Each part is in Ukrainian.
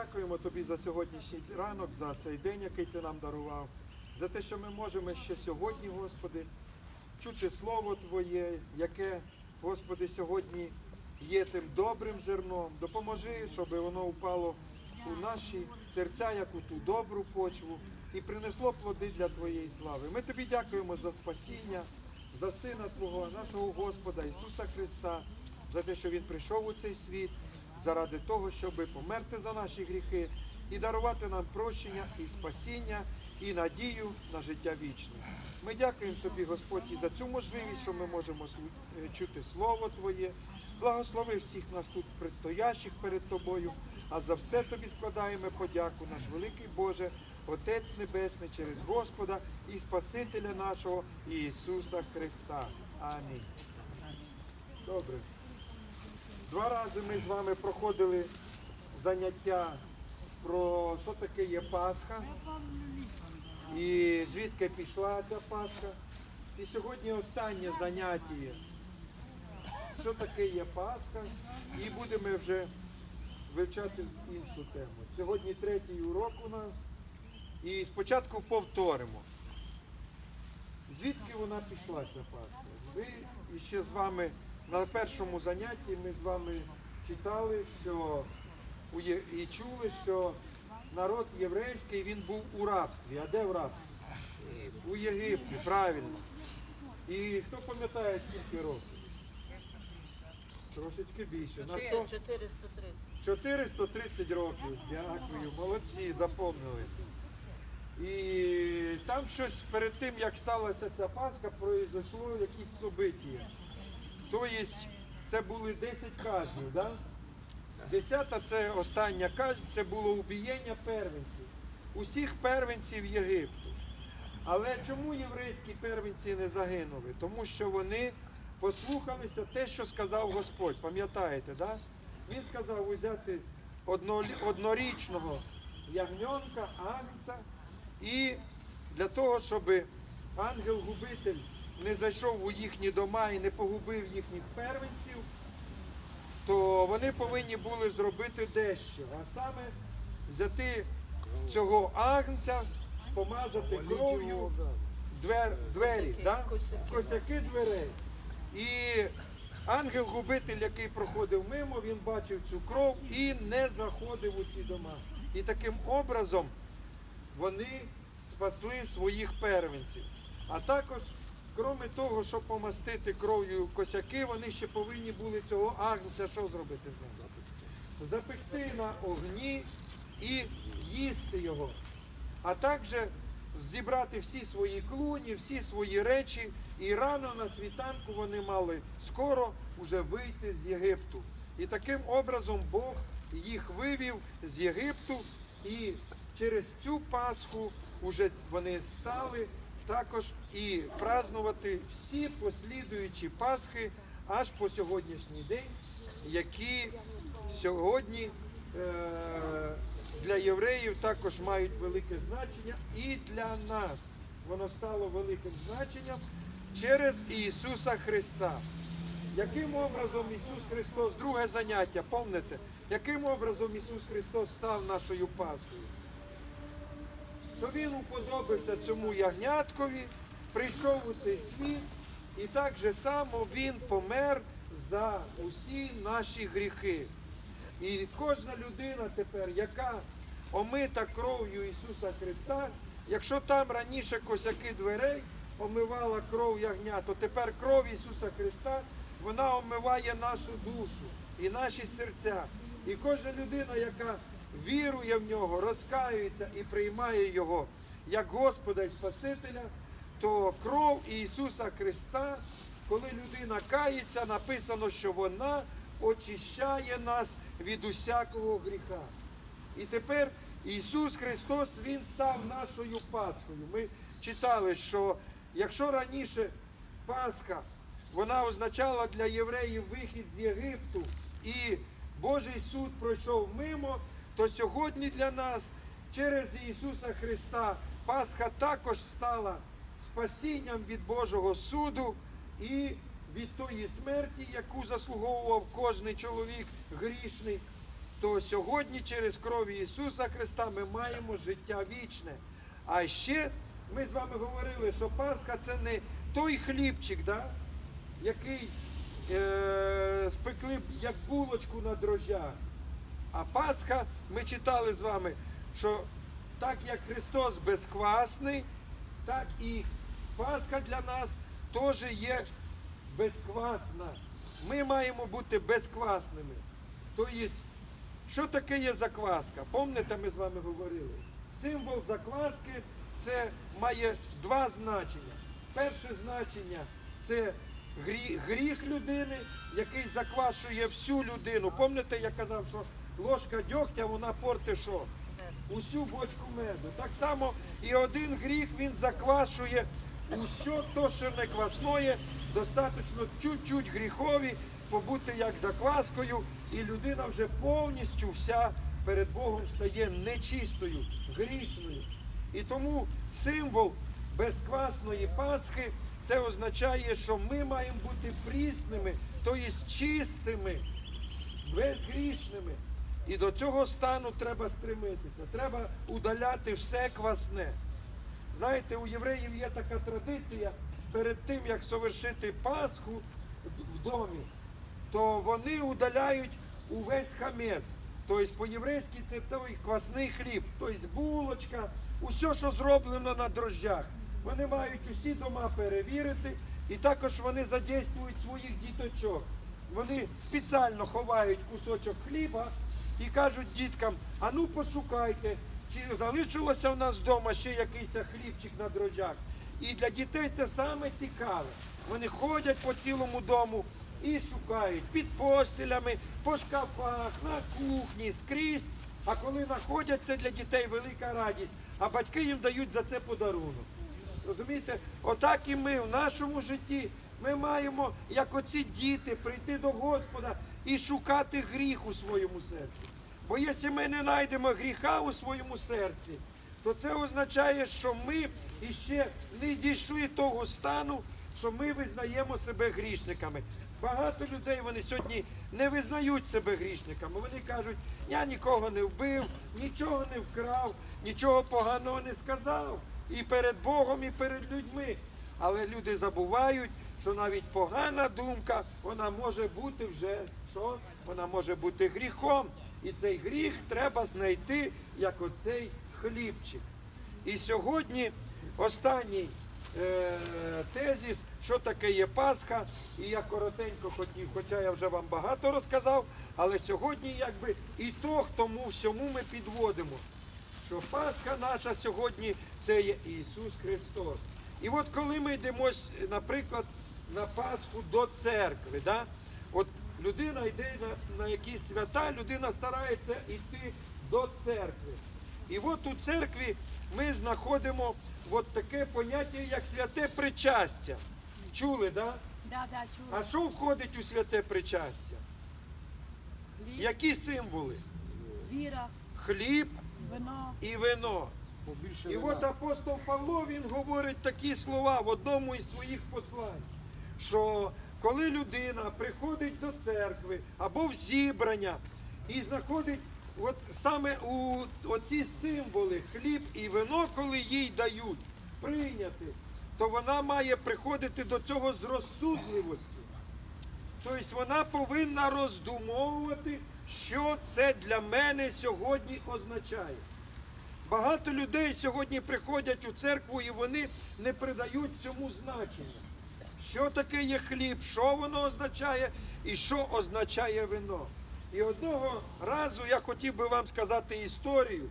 дякуємо тобі за сьогоднішній ранок, за цей день, який ти нам дарував, за те, що ми можемо ще сьогодні, Господи, чути Слово Твоє, яке, Господи, сьогодні є тим добрим зерном. Допоможи, щоб воно впало у наші серця, як у ту добру почву, і принесло плоди для Твоєї слави. Ми тобі дякуємо за спасіння, за Сина Твого, нашого Господа Ісуса Христа, за те, що Він прийшов у цей світ заради того, щоб померти за наші гріхи і дарувати нам прощення і спасіння, і надію на життя вічне. Ми дякуємо Тобі, Господь, і за цю можливість, що ми можемо е, чути Слово Твоє. Благослови всіх нас тут предстоящих перед Тобою, а за все Тобі складаємо подяку, наш великий Боже, Отець Небесний, через Господа і Спасителя нашого Ісуса Христа. Амінь. Добре. Два рази ми з вами проходили заняття про що таке є Пасха і звідки пішла ця Пасха. І сьогодні останнє заняття. Що таке є Пасха? І будемо вже вивчати іншу тему. Сьогодні третій урок у нас. І спочатку повторимо. Звідки вона пішла ця Пасха? І ще з вами на першому занятті ми з вами читали, що і чули, що народ єврейський він був у рабстві. А де в рабстві? У Єгипті, правильно. І хто пам'ятає скільки років? Трошечки більше. На 100? 430. 430 років. Дякую, молодці, запомнили. І там щось перед тим, як сталася ця Пасха, произошло якісь события. Тобто це були 10 казнів, да? Десята це остання казнь, це було убієння первенців. Усіх первенців Єгипту. Але чому єврейські первенці не загинули? Тому що вони послухалися те, що сказав Господь. Пам'ятаєте, да? Він сказав однолі- однорічного ягненка, агнця, і для того, щоб ангел-губитель не зайшов у їхні дома і не погубив їхніх первенців, то вони повинні були зробити дещо, а саме взяти цього агнця, помазати кров'ю двер, двері, да? косяки. косяки дверей. І ангел-губитель, який проходив мимо, він бачив цю кров і не заходив у ці дома. І таким образом вони спасли своїх первенців. А також, крім того, щоб помастити кров'ю косяки, вони ще повинні були цього агнця що зробити з ним? Запекти на огні і їсти його. А також зібрати всі свої клуні, всі свої речі, і рано на світанку вони мали скоро вже вийти з Єгипту. І таким образом Бог їх вивів з Єгипту, і через цю Пасху вже вони стали також і празнувати всі послідуючі Пасхи аж по сьогоднішній день, які сьогодні е, для євреїв також мають велике значення і для нас воно стало великим значенням через Ісуса Христа. Яким образом Ісус Христос, друге заняття, помните, яким образом Ісус Христос став нашою Пасхою? Що Він уподобився цьому ягняткові, прийшов у цей світ, і так же само Він помер за усі наші гріхи. І кожна людина тепер, яка омита кров'ю Ісуса Христа, якщо там раніше косяки дверей омивала кров ягня, то тепер кров Ісуса Христа вона омиває нашу душу і наші серця. І кожна людина, яка вірує в нього, розкаюється і приймає Його як Господа і Спасителя, то кров Ісуса Христа, коли людина кається, написано, що вона очищає нас від усякого гріха. І тепер Ісус Христос Він став нашою Пасхою. Ми читали, що якщо раніше Пасха вона означала для євреїв вихід з Єгипту і Божий суд пройшов мимо, то сьогодні для нас через Ісуса Христа Пасха також стала спасінням від Божого суду і від тої смерті, яку заслуговував кожний чоловік грішний. то сьогодні через кров Ісуса Христа ми маємо життя вічне. А ще ми з вами говорили, що Пасха це не той хлібчик, да, який е, спекли як булочку на дрожжах. А Пасха, ми читали з вами, що так як Христос безквасний, так і Пасха для нас теж є безквасна. Ми маємо бути безквасними. Тобто, що таке є закваска? Пам'ятаєте, ми з вами говорили? Символ закваски це має два значення. Перше значення це гріх людини, який заквашує всю людину. Пам'ятаєте, я казав, що ложка дьогтя вона порти що? Усю бочку меду. Так само і один гріх він заквашує усе то, що не квасноє, достатньо чуть-чуть гріхові, побути як закваскою, і людина вже повністю вся перед Богом стає нечистою, грішною. І тому символ безквасної Пасхи це означає, що ми маємо бути прісними, тобто чистими, безгрішними. І до цього стану треба стремитися. Треба удаляти все квасне. Знаєте, у євреїв є така традиція перед тим, як совершити Пасху в домі, то вони удаляють увесь хамець. Тобто по-єврейськи це той квасний хліб, тобто булочка, усе, що зроблено на дрожжах. Вони мають усі дома перевірити, і також вони задействують своїх діточок. Вони спеціально ховають кусочок хліба і кажуть діткам, а ну пошукайте, чи залишилося в нас вдома ще якийсь хлібчик на дрожжах. І для дітей це саме цікаве. Вони ходять по цілому дому і шукають під постелями, по шкафах, на кухні, скрізь. А коли знаходять, це для дітей велика радість, а батьки їм дають за це подарунок. Розумієте, отак і ми в нашому житті. Ми маємо, як оці діти, прийти до Господа і шукати гріх у своєму серці. Бо якщо ми не знайдемо гріха у своєму серці, то це означає, що ми іще не дійшли того стану, що ми визнаємо себе грішниками. Багато людей вони сьогодні не визнають себе грішниками. Вони кажуть, я нікого не вбив, нічого не вкрав, нічого поганого не сказав. І перед Богом, і перед людьми. Але люди забувають, що навіть погана думка, вона може бути вже що? Вона може бути гріхом. І цей гріх треба знайти як оцей хлібчик. І сьогодні останній е, тезіс, що таке є Пасха, і я коротенько хотів, хоча я вже вам багато розказав, але сьогодні якби і то, тому всьому ми підводимо, що Пасха наша сьогодні це є Ісус Христос. І от коли ми йдемо, наприклад, на Пасху до церкви, да? от людина йде на, на якісь свята, людина старається йти до церкви. І от у церкві ми знаходимо от таке поняття, як святе причастя. Чули, да? Да, да, чула. А що входить у святе причастя? Хліб, Які символи? віра, Хліб вино. і вино. Побільше І вина. от апостол Павло він говорить такі слова в одному із своїх послань, що коли людина приходить до церкви або в зібрання і знаходить от саме у оці символи хліб і вино, коли їй дають прийняти, то вона має приходити до цього з розсудливістю. Тобто вона повинна роздумовувати, що це для мене сьогодні означає. Багато людей сьогодні приходять у церкву і вони не придають цьому значення. Що таке є хліб, що воно означає і що означає вино. І одного разу я хотів би вам сказати історію,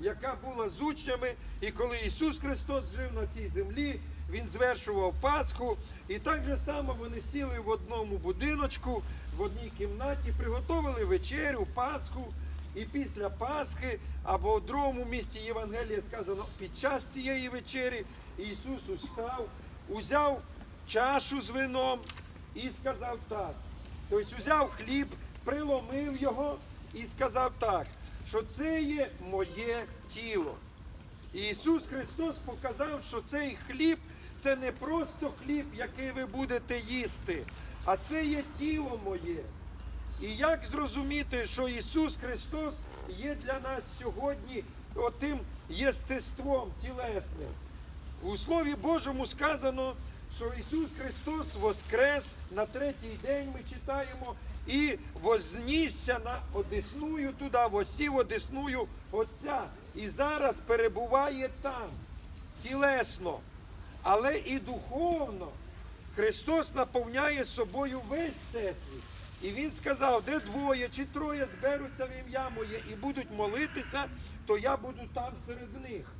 яка була з учнями, і коли Ісус Христос жив на цій землі, Він звершував Пасху, і так же само вони сіли в одному будиночку, в одній кімнаті, приготовили вечерю, Пасху. І після Пасхи, або в другому місці Євангелія сказано, під час цієї вечері Ісус устав, узяв чашу з вином і сказав так. Тобто узяв хліб, приломив його і сказав так, що це є моє тіло. І Ісус Христос показав, що цей хліб це не просто хліб, який ви будете їсти, а це є тіло моє. І як зрозуміти, що Ісус Христос є для нас сьогодні отим єстеством тілесним? У Слові Божому сказано, що Ісус Христос воскрес на третій день, ми читаємо, і вознісся на Одесную туди, восів Одесную Отця. І зараз перебуває там, тілесно, але і духовно. Христос наповняє собою весь всесвіт. І Він сказав, де двоє чи троє зберуться в ім'я моє і будуть молитися, то я буду там серед них.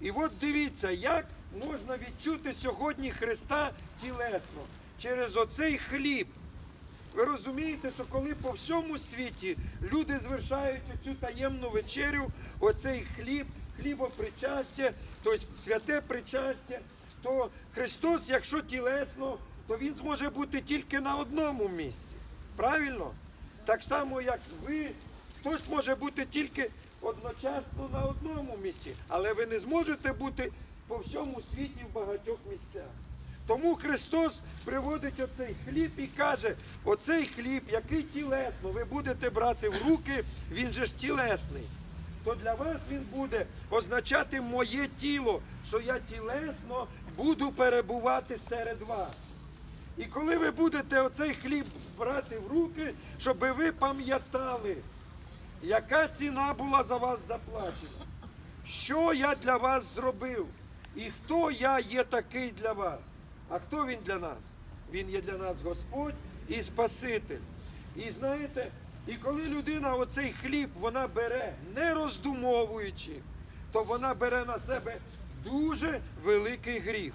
І от дивіться, як можна відчути сьогодні Христа тілесно через оцей хліб. Ви розумієте, що коли по всьому світі люди звершають цю таємну вечерю, оцей хліб, хлібопричастя, тобто святе причастя, то Христос, якщо тілесно, то Він зможе бути тільки на одному місці. Правильно? Так само, як ви, хтось може бути тільки одночасно на одному місці, але ви не зможете бути по всьому світі в багатьох місцях. Тому Христос приводить оцей хліб і каже: оцей хліб, який тілесно, ви будете брати в руки, він же ж тілесний. То для вас він буде означати моє тіло, що я тілесно буду перебувати серед вас. І коли ви будете оцей хліб брати в руки, щоб ви пам'ятали, яка ціна була за вас заплачена, що я для вас зробив, і хто я є такий для вас. А хто він для нас? Він є для нас Господь і Спаситель. І знаєте, і коли людина оцей хліб вона бере, не роздумовуючи, то вона бере на себе дуже великий гріх.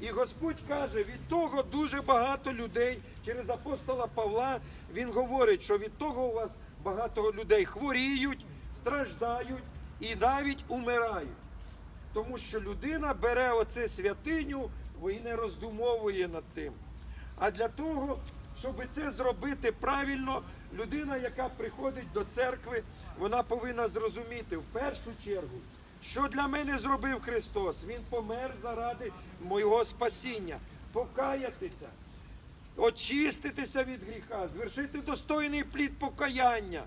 І Господь каже, від того дуже багато людей через апостола Павла він говорить, що від того у вас багато людей хворіють, страждають і навіть умирають. Тому що людина бере оце святиню і не роздумовує над тим. А для того, щоб це зробити правильно, людина, яка приходить до церкви, вона повинна зрозуміти в першу чергу, що для мене зробив Христос. Він помер заради моєго спасіння, покаятися, очиститися від гріха, звершити достойний плід покаяння.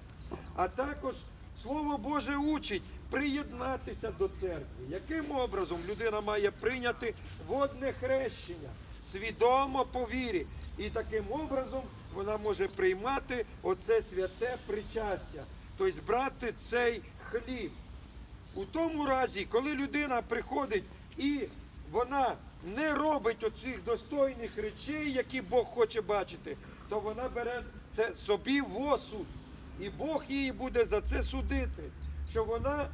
А також Слово Боже учить приєднатися до церкви. Яким образом людина має прийняти водне хрещення свідомо по вірі. І таким образом вона може приймати оце святе причастя, тобто брати цей хліб. У тому разі, коли людина приходить і вона не робить оцих достойних речей, які Бог хоче бачити, то вона бере це собі в осуд. І Бог її буде за це судити, що вона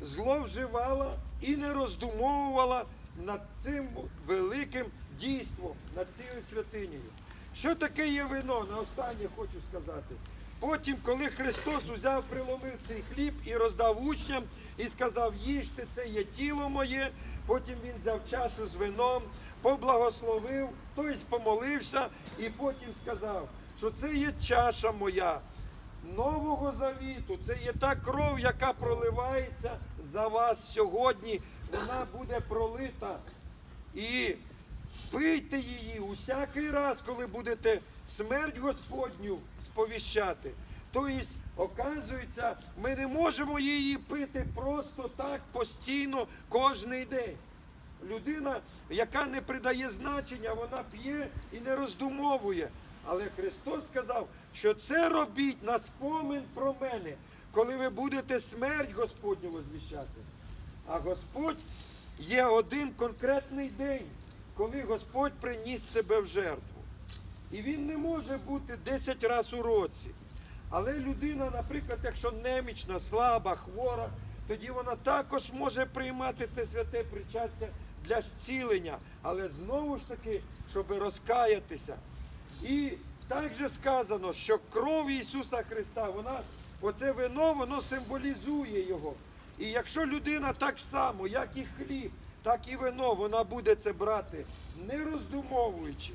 зловживала і не роздумовувала над цим великим дійством, над цією святинею. Що таке є вино? На останнє хочу сказати. Потім, коли Христос узяв, приломив цей хліб і роздав учням, і сказав, їжте, це є тіло моє. Потім він взяв чашу з вином, поблагословив, тобто помолився, і потім сказав, що це є чаша моя. Нового завіту, це є та кров, яка проливається за вас сьогодні. Вона буде пролита. І пийте її усякий раз, коли будете смерть Господню сповіщати. Тобто, оказується, ми не можемо її пити просто так постійно кожний день. Людина, яка не придає значення, вона п'є і не роздумовує. Але Христос сказав, що це робіть на спомин про мене, коли ви будете смерть Господню возвіщати. А Господь є один конкретний день, коли Господь приніс себе в жертву. І він не може бути 10 разів у році. Але людина, наприклад, якщо немічна, слаба, хвора, тоді вона також може приймати це святе причастя для зцілення, але знову ж таки, щоб розкаятися. І також сказано, що кров Ісуса Христа, вона, оце вино, воно символізує Його. І якщо людина так само, як і хліб, так і вино, вона буде це брати, не роздумовуючи,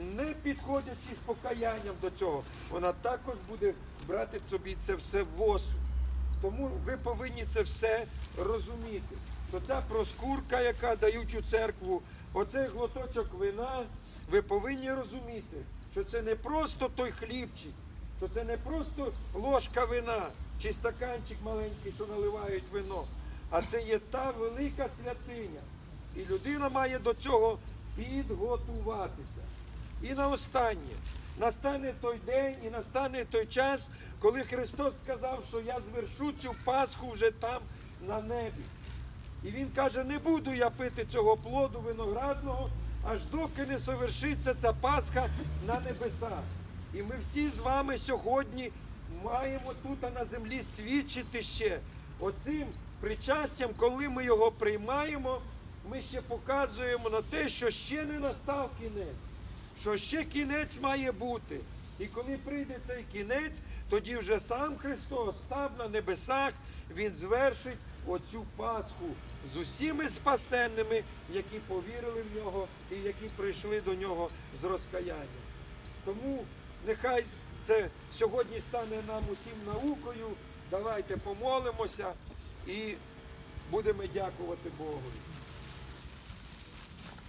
не підходячи з покаянням до цього, вона також буде брати собі це все в осуд. Тому ви повинні це все розуміти. Що ця проскурка, яка дають у церкву, оцей глоточок вина, ви повинні розуміти, що це не просто той хлібчик, то це не просто ложка вина чи стаканчик маленький, що наливають вино, а це є та велика святиня. І людина має до цього підготуватися. І на останнє. Настане той день і настане той час, коли Христос сказав, що я звершу цю Пасху вже там на небі. І він каже, не буду я пити цього плоду виноградного, аж доки не совершиться ця Пасха на небесах. І ми всі з вами сьогодні маємо тут на землі свідчити ще оцим причастям, коли ми його приймаємо, ми ще показуємо на те, що ще не настав кінець, що ще кінець має бути. І коли прийде цей кінець, тоді вже сам Христос став на небесах, Він звершить оцю Пасху з усіми спасенними, які повірили в нього і які прийшли до нього з розкаянням. Тому нехай це сьогодні стане нам усім наукою. Давайте помолимося і будемо дякувати Богу.